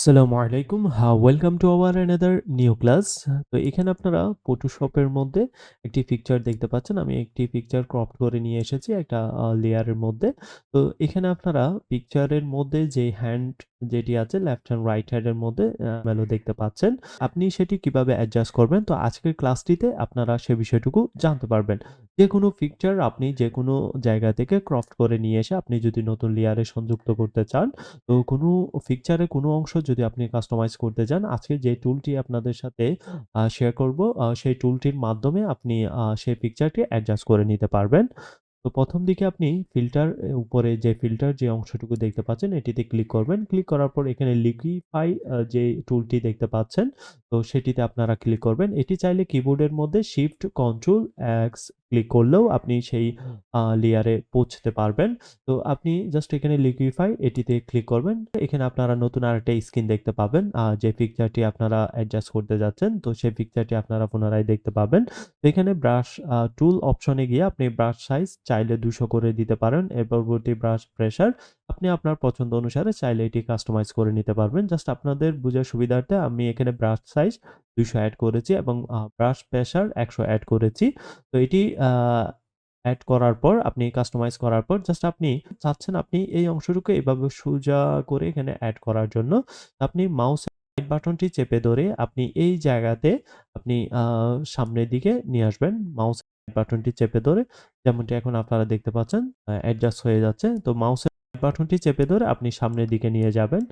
আসসালামু আলাইকুম। হা welcome to our another new class. তো এখানে আপনারা ফটোশপের মধ্যে একটি পিকচার দেখতে পাচ্ছেন। আমি একটি পিকচার ক্রপ করে নিয়ে এসেছি একটা লেয়ারের মধ্যে। তো এখানে আপনারা পিকচারের মধ্যে যে হ্যান্ড যেটি আছে লেফট হ্যান্ড, রাইট হ্যান্ড এর মধ্যে মেলো দেখতে পাচ্ছেন। আপনি সেটি কীভাবে অ্যাডজাস্ট করবেন? তো আজকের ক্লাসটিতে আপনারা সে বিষয়টুকু জানতে পারবেন। যেকোনো পিকচার আপনি যেকোনো জায়গা থেকে ক্রপ করে নিয়ে এসে আপনি যদি নতুন লেয়ারে সংযুক্ত করতে চান, তো কোনো পিকচারের কোনো অংশ যদি আপনি কাস্টমাইজ করতে চান, আজকে যে টুলটি আপনাদের সাথে শেয়ার করব, সেই টুলটির মাধ্যমে আপনি সেই পিকচারটি অ্যাডজাস্ট করে নিতে পারবেন। তো প্রথম দিকে আপনি ফিল্টার উপরে যে ফিল্টার যে অংশটুকু দেখতে পাচ্ছেন এটিতে ক্লিক করবেন। ক্লিক করার পর এখানে লিকুইফাই যে টুলটি দেখতে পাচ্ছেন, তো সেটিতে আপনারা ক্লিক করবেন। এটি চাইলে কিবোর্ডের মধ্যে শিফট কন্ট্রোল এক্স ক্লিক করলেও আপনি সেই লেয়ারে পৌঁছতে পারবেন। তো আপনি জাস্ট এখানে লিকুইফাই এটিতে ক্লিক করবেন। এখানে আপনারা নতুন আরেকটা স্ক্রিন দেখতে পাবেন। যে পিকচারটি আপনারা অ্যাডজাস্ট করতে যাচ্ছেন, তো সেই পিকচারটি আপনারা পুনরায় দেখতে পাবেন। তো এখানে ব্রাশ টুল অপশনে গিয়ে আপনি ব্রাশ সাইজ চাইলে দুশো করে দিতে পারেন। এর পরবর্তী ব্রাশ প্রেশার আপনি আপনার পছন্দ অনুসারে চাইলে এটি কাস্টমাইজ করে নিতে পারবেন। জাস্ট আপনাদের বুঝার সুবিধার্থে আমি এখানে ব্রাশ সাইজ ২০০ অ্যাড করেছি এবং ব্রাশ প্রেশার একশো অ্যাড করেছি। তো এটি অ্যাড করার পর, আপনি কাস্টমাইজ করার পর জাস্ট আপনি চাচ্ছেন আপনি এই অংশটুকু এভাবে সোজা করে এখানে অ্যাড করার জন্য আপনি রাইট বাটনটি চেপে ধরে আপনি এই জায়গাতে আপনি সামনের দিকে নিয়ে আসবেন। রাইট বাটনটি চেপে ধরে যেমনটি এখন আপনারা দেখতে পাচ্ছেন অ্যাডজাস্ট হয়ে যাচ্ছে। তো মাউসের বাটনটি চেপে ধরে আপনি সামনের দিকে নিয়ে যাবেন।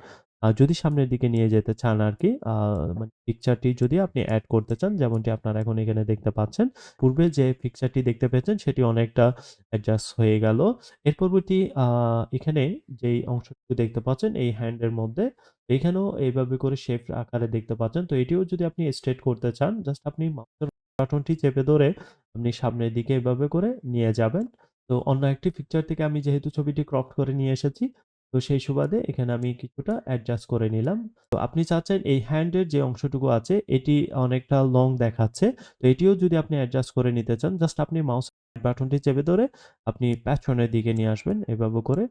যদি সামনের দিকে নিয়ে যেতে চান আরকি আ মানে পিকচারটি যদি আপনি অ্যাড করতে চান যেমনটি আপনারা এখন এখানে দেখতে পাচ্ছেন। পূর্বে যে পিকচারটি দেখতে পেয়েছেন সেটি অনেকটা অ্যাডজাস্ট হয়ে গেল। এর পরবর্তী এখানে যেই অংশটুকু দেখতে পাচ্ছেন এই হ্যান্ড এর মধ্যে, এখানেও এইভাবে করে শেপ আকারে দেখতে পাচ্ছেন। তো এটিও যদি আপনি স্ট্রেইট করতে চান জাস্ট আপনি মাউসের বাটনটি চেপে ধরে আপনি সামনের দিকে এভাবে করে নিয়ে যাবেন। তো অন্য একটি পিকচার থেকে আমি যেহেতু ছবিটি ক্রপড করে নিয়ে এসেছি, তো সেই সুবাদে এখানে আমি কিছুটা অ্যাডজাস্ট করে নিলাম। তো আপনি চাচ্ছেন এই হ্যান্ডের যে অংশটুকু আছে, এটি অনেকটা লং দেখাচ্ছে। তো এটিও যদি আপনি অ্যাডজাস্ট করে নিতে চান জাস্ট আপনি মাউস বাটনটি চেপে ধরে আপনি পেছনের দিকে নিয়ে আসবেন এভাবে করে।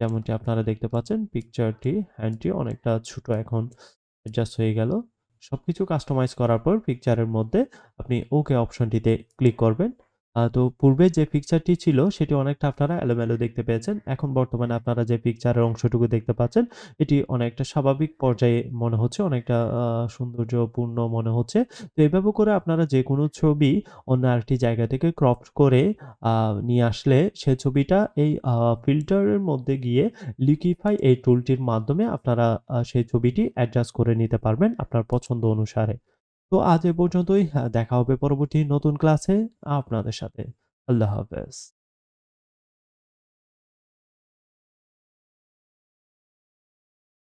যেমনটি আপনারা দেখতে পাচ্ছেন পিকচারটি হ্যান্ডটি অনেকটা ছোট এখন অ্যাডজাস্ট হয়ে গেল। সবকিছু কাস্টমাইজ করার পর পিকচারের মধ্যে আপনি ওকে অপশনটিতে ক্লিক করবেন। তো পূর্বে যে পিকচারটি ছিল সেটি অনেকটা আপনারা এলোমেলো দেখতে পেয়েছেন। এখন বর্তমানে আপনারা যে পিকচারের অংশটুকু দেখতে পাচ্ছেন এটি অনেকটা স্বাভাবিক পর্যায়ে মনে হচ্ছে, অনেকটা সৌন্দর্যপূর্ণ মনে হচ্ছে। তো এভাবে করে আপনারা যেকোনো ছবি অন্য আরেকটি জায়গা থেকে ক্রপ করে নিয়ে আসলে সে ছবিটা এই ফিল্টারের মধ্যে গিয়ে লিকুইফাই এই টুলটির মাধ্যমে আপনারা সেই ছবিটি অ্যাডজাস্ট করে নিতে পারবেন আপনার পছন্দ অনুসারে। তো আজ এ পর্যন্তই। আ দেখা হবে পরবর্তী নতুন ক্লাসে আপনাদের সাথে। আল্লাহ হাফেজ।